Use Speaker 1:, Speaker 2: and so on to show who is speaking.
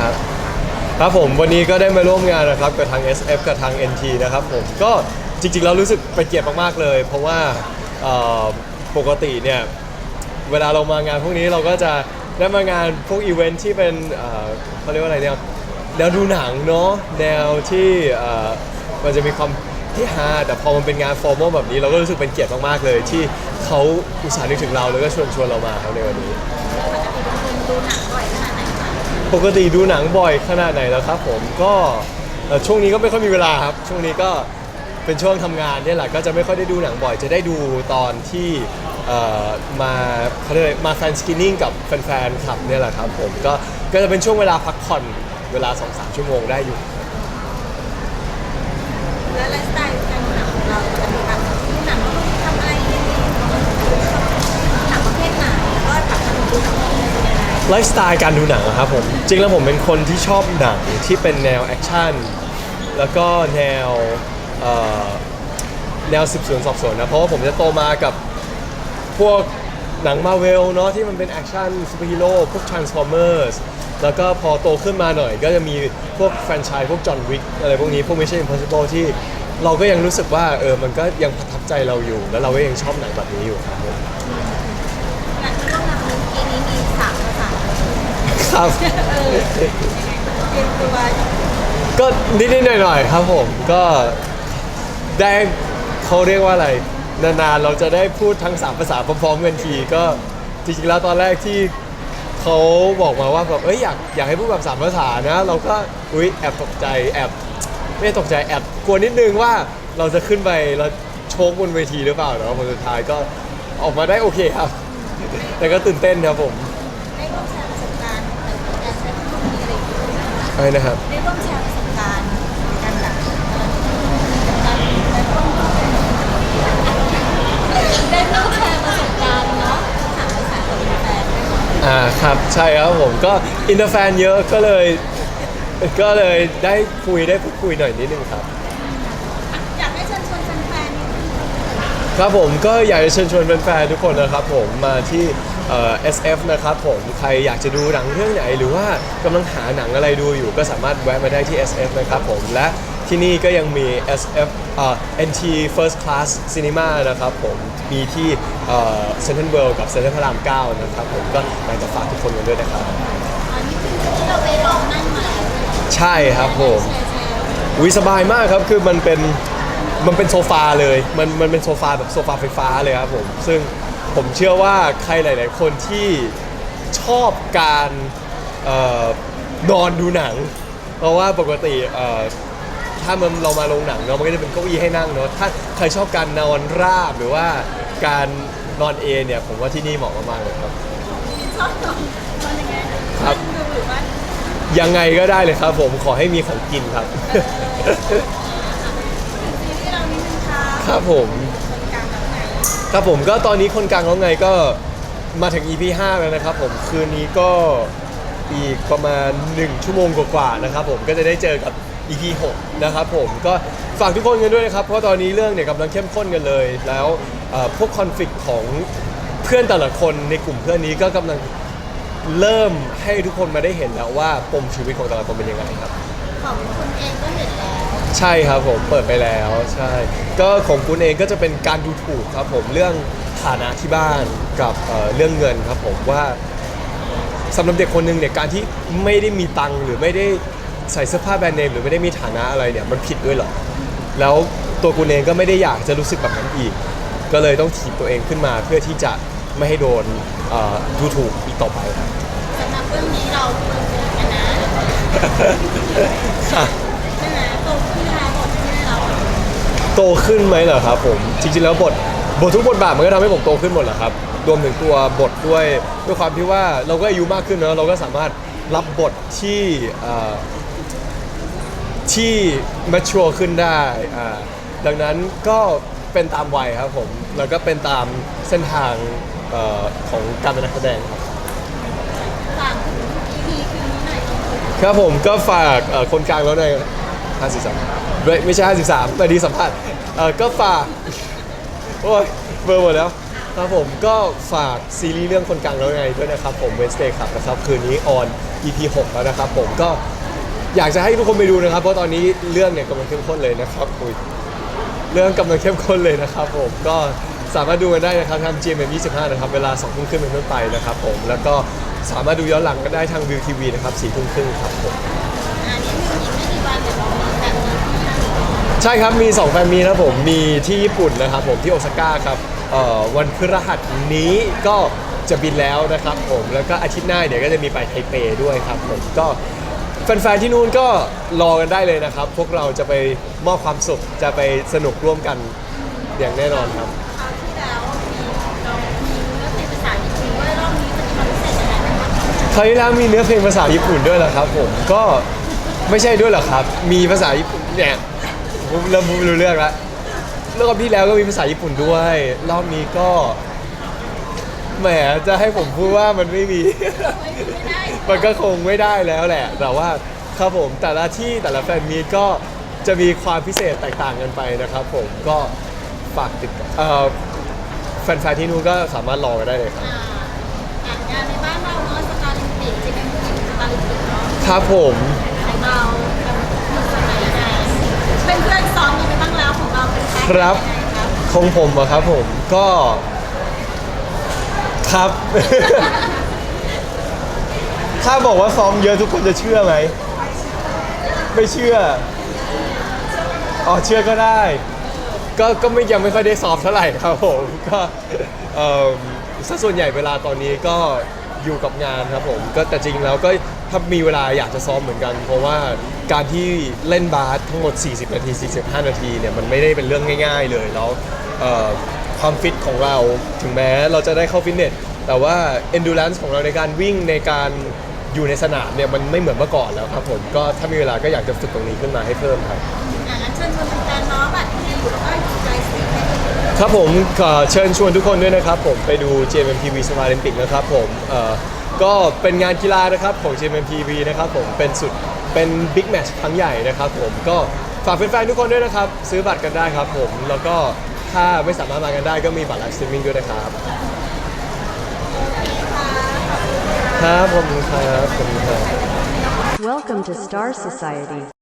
Speaker 1: ครับครับผมวันนี้ก็ได้มาร่วมงานนะครับกับทาง SF กับทาง NT นะครับผมก็จริงๆเรารู้สึกเป็นเกียรติมากๆเลย เพราะว่าเอ่อปกติเนี่ยเวลาเรามางานพวกนี้เราก็จะได้มางานพวกอีเวนท์ที่เป็นเอ่อเขาเรียกว่าอะไรเนี่ยแนวดูหนังเนาะแนวที่เอ่อมันจะมีความที่ฮาแต่พอมันเป็นงานฟอร์มอลแบบนี้เราก็รู้สึกเป็นเกียรติมากๆเลย ที่เขาอุตส่าห์นึกถึงเราแล้วก็ชวนชวนเรามาครับในวันนี้ ปกติดูหนังบ่อย ปกติดูหนังบ่อยขนาดไหนแล้วครับผมก็เอ่อช่วงนี้ก็ไม่ค่อยมีเวลาครับ ช่วงนี้ก็เป็นช่วงทำงานเนี่ยแหละก็จะไม่ค่อยได้ดูหนังบ่อย จะได้ดูตอนที่เอ่อมาเขาเรียกอะไรมาแฟนสกินนิ่งกับแฟนๆคลับเนี่ยแหละครับผมก็ก็จะเป็นช่วงเวลาพักผ่อนเวลา 2-3 ชั่วโมงได้อยู่
Speaker 2: แล้วไลฟ์สไตล์ ไล
Speaker 1: ฟ์สไตล์การดูหนังอะครับผมจริงแล้วผมเป็นคนที่ชอบหนังที่เป็นแนวแอคชั่นแล้วก็แนวเอ่อแนวสืบสวนสอบสวนนะเพราะว่าผมจะโตมากับพวกหนังมาเวลเนาะที่มันเป็นแอคชั่นซูเปอร์ฮีโร่พวก Transformers แล้วก็พอโตขึ้นมาหน่อย ก็จะมีพวกแฟรนไชส์พวกจอห์นวิกอะไรพวกนี้พวก Mission Impossible ที่เราก็ยังรู้สึกว่าเออมันก็ยังประทับใจเราอยู่ แล้วเราก็ยังชอบหนังแบบนี้อยู่ครับผม
Speaker 2: งานที่ร่วมงานเมื่อกี้นี้มีสามภาษา
Speaker 1: ครับ
Speaker 2: เออยังไงเตรียมตัว
Speaker 1: ก็นิดๆหน่อยๆครับผมก็ได้เขาเรียกว่าอะไร นานๆเราจะได้พูดทั้งสามภาษาพร้อมๆกันทีก็จริงๆแล้วตอนแรกที่เขาบอกมาว่าแบบเอ้ยอยากอยากให้พูดแบบสามภาษานะ เราก็อุ๊ยแอบตกใจแอบไม่ได้ตกใจแอบกลัวนิดนึงว่าเราจะขึ้นไปแล้วโชกบนเวทีหรือเปล่าแต่ว่าผลสุดท้ายก็ออกมาได้โอเคครับ แต่ก็ตื่นเต้นครับผม
Speaker 2: งี้ย
Speaker 1: ใช่นะครับ
Speaker 2: ได้ร่วมแชร์ประสบการณ์ในการแบบการได้ร่วมได้ร่วมแชร์ประสบการณ์เนาะสามภาษากับแฟนๆด้วยเนาะ
Speaker 1: อ่าครับใช่ครับผมก็อินเตอร์แฟนเยอะก็เลย ก็เลยได้คุยได้พูดคุยหน่อยนิดนึงครับ
Speaker 2: อยากให้เชิญชวนแฟนๆนิดนึง
Speaker 1: ครับผมก็อยากจะเชิญชวนแฟนๆทุกคนนะครับผมมาที่ เอ่อ SF นะครับผมใครอยากจะดูหนังเรื่องไหน หรือว่ากำลังหาหนังอะไรดูอยู่ก็สามารถแวะมาได้ที่ SF นะครับผมและที่นี่ก็ยังมี SF เอ่อ NT First Class Cinema นะครับผมมีที่เซ็นทรัลเวิลด์กับเซ็นทรัลพระราม9นะครับผมก็อยากจะฝากทุกคนกันด้วยนะครับ
Speaker 2: อันนี้คือที่เราไปลองนั่งมาแล้วเลยเหรอ
Speaker 1: ใช่ครับผม
Speaker 2: แชร์แชร์
Speaker 1: วิสบายมากครับคือมันเป็นมันเป็นโซฟาเลยมันมันเป็นโซฟาแบบโซฟาไฟฟ้าเลยครับผมซึ่ง ผมเชื่อว่าใครหลาย ๆ คนที่ชอบการเอ่อนอนดูหนัง เพราะว่าปกติเอ่อถ้ามันเรามาโรงหนังเนาะมันก็จะเป็นเก้าอี้ให้นั่งเนาะถ้าใครชอบการนอนราบหรือว่าการนอนเอนเนี่ยผมว่าที่นี่เหมาะมากๆเลยครับ
Speaker 2: ชอบนอนนอนยังไง
Speaker 1: ครับ
Speaker 2: นั่งดูหรือว่า
Speaker 1: ยังไงก็ได้เลยครับ ผมขอให้มีของกินครับ
Speaker 2: ซีรีส์เรานิดนึงค่ะ
Speaker 1: ครับผม ครับผมก็ตอนนี้คนกลางแล้วไงก็มาถึง EP 5 แล้วนะครับผมคืนนี้ก็อีกประมาณ 1 ชั่วโมงกว่าๆนะครับผมก็จะได้เจอกับ EP 6นะครับผมก็ฝากทุกคนกันด้วยนะครับ เพราะตอนนี้เรื่องเนี่ยกำลังเข้มข้นกันเลย แล้วเอ่อพวกคอนฟ lict ของเพื่อนแต่ละคนในกลุ่มเพื่อนนี้ก็กำลังเริ่มให้ทุกคนมาได้เห็นแล้วว่าปมชีวิตของแต่ละคนเป็นยังไงครับ
Speaker 2: ของคุณเองก็เห็นแล้ว
Speaker 1: ใช่ครับผมเปิดไปแล้วใช่ ก็ของคุณเองก็จะเป็นการดูถูกครับผมเรื่องฐานะที่บ้านกับเอ่อเรื่องเงินครับผมว่าสำหรับเด็กคนหนึ่งเนี่ยการที่ไม่ได้มีตังค์หรือไม่ได้ใส่เสื้อผ้าแบรนด์เนมหรือไม่ได้มีฐานะอะไรเนี่ยมันผิดด้วยเหรอแล้วตัวคุณเองก็ไม่ได้อยากจะรู้สึกแบบนั้นอีก ก็เลยต้องถีบตัวเองขึ้นมาเพื่อที่จะไม่ให้โดนเอ่อดูถูกอีกต่อไปครับ
Speaker 2: สำหรับเรื่องนี้เราเปิดเผยกันนะ
Speaker 1: ค่ะ
Speaker 2: ใช่ไหมโตขึ้นแล้วบทที่เรา
Speaker 1: โตขึ้นไหมเหรอครับผมจริงๆแล้วบทบททุกบทบาทมันก็ทำให้ผมโตขึ้นหมดแหละครับรวมถึงตัวบทด้วยด้วยความที่ว่าเราก็อายุมากขึ้นเนอะเราก็สามารถรับบทที่เอ่อที่ mature ขึ้นได้อ่าดังนั้นก็เป็นตามวัยครับผมแล้วก็เป็นตามเส้นทางเอ่อของการเป็นนักแสดงครับ
Speaker 2: ฝากถึง EP คืนนี้หน่อย
Speaker 1: ครับผมก็ฝากเอ่อคนกลางแล้วใน 53ไม่ไม่ใช่ 53แต่ดีสัมภาษณ์เออก็ฝากโอ้ยเบอร์หมดแล้ว ครับผมก็ฝากซีรีส์เรื่องคนกลางแล้วไงด้วยนะครับผม Wednesday ครับนะครับ คืนนี้ออน EP 6 แล้วนะครับผมก็อยากจะให้ทุกคนไปดูนะครับ เพราะตอนนี้เรื่องเนี่ยกำลังเข้มข้นเลยนะครับอุ๊ยเรื่องกำลังเข้มข้นเลยนะครับผมก็สามารถดูกันได้นะครับทาง GMM 25 นะครับ เวลา2ทุ่มครึ่งเป็นต้นไปนะครับผมแล้วก็สามารถดูย้อนหลังก็ได้ทางวิวทีวีนะครับ4ทุ่มครึ่งครับผม
Speaker 2: อันนี้คืออีกไม่กี่วันเดี๋ยวเรามีแบบนี้ที่นั่น
Speaker 1: ใช่ครับมี2แฟนมีนะครับผมมีที่ญี่ปุ่นนะครับผมที่โอซาก้าครับเอ่อวันพฤหัสนี้ก็จะบินแล้วนะครับผมแล้วก็อาทิตย์หน้าเดี๋ยวก็จะมีไปไทเปด้วยครับผมก็แฟนๆที่นู่นก็รอกันได้เลยนะครับ พวกเราจะไปมอบความสุขจะไปสนุกร่วมกันอย่างแน่นอนครับ
Speaker 2: คราวที่แล้วมีเรามีเรื่องเป็นภาษาญี่ปุ่นด้วยรอบนี้จะมีความพิเศษยังไงไหมคะ
Speaker 1: คราวที่แล้วมีเนื้อเพลงภาษาญี่ปุ่นด้วยเหรอครับผมก็ไม่ใช่ด้วยเหรอครับ มีภาษาญี่ปุ่นเนี่ย ผมเริ่มพูดไม่รู้เรื่องแล้วรอบที่แล้วก็มีภาษาญี่ปุ่นด้วย รอบนี้ก็แหมจะให้ผมพูดว่ามันไม่มี
Speaker 2: ไม่ได้
Speaker 1: มันก็คงไม่ได้แล้วแหละ แต่ว่าครับผมแต่ละที่แต่ละแฟนมีตก็จะมีความพิเศษแตกต่างกันไปนะครับ ผมก็ฝากติดเอ่อแฟนๆที่นู่นก็สามารถรอกันได้เลยครับ
Speaker 2: อ่าอะงานในบ้านเราเนาะสตาร์ลิมปิกจะเป็นผู้หญิงสตาร์ลิมปิกเนาะ
Speaker 1: ครับผม
Speaker 2: ของเรา เป็นเพื่อนซ้อมกันไปบ้างแล้วของเราเป็นแพ็ค
Speaker 1: ครับ
Speaker 2: ยังไงครับ
Speaker 1: ของผมอะครับผมก็ครับ ถ้าบอกว่าซ้อมเยอะทุกคนจะเชื่อไหม ไม่เชื่ออ๋อเชื่อก็ได้ ก็ก็ไม่ยังไม่ค่อยได้ซ้อมเท่าไหร่ครับผมก็เอ่อซะส่วนใหญ่เวลาตอนนี้ก็อยู่กับงานครับผม ก็แต่จริงแล้วก็ถ้ามีเวลาอยากจะซ้อมเหมือนกัน เพราะว่า การที่เล่นบาสทั้งหมด 40 นาที 45 นาทีเนี่ยมันไม่ได้เป็นเรื่องง่ายๆเลยแล้วเอ่อความฟิตของเราถึงแม้เราจะได้เข้าฟิตเนสแต่ว่า endurance ของเราในการวิ่งในการอยู่ในสนามเนี่ยมันไม่เหมือนเมื่อก่อนแล้วครับผมก็ถ้ามีเวลาก็อยากจะฝึกตรงนี้ขึ้นมาให้เพิ่มครับ
Speaker 2: อะงั้นเชิญชวนแฟนๆเนาะบัตรที่อยู่แล้วก็อยู่ใจสติ๊กให้ดู
Speaker 1: ครับผมขอเชิญชวนทุกคนด้วยนะครับผมไปดู JMTV Summer Olympic นะครับผมเอ่อก็เป็นงานกีฬานะครับของ JMTV นะครับผมเป็นสุด เป็นบิ๊กแมตช์ครั้งใหญ่นะครับผมก็ฝากแฟนๆทุกคนด้วยนะครับ ซื้อบัตรกันได้ครับผมแล้วก็ถ้าไม่สามารถมากันได้ก็มีบัตรไลฟ์สตรีมมิ่งด้วยนะครับ ครับผมครับผมครับ
Speaker 3: Welcome to Star Society.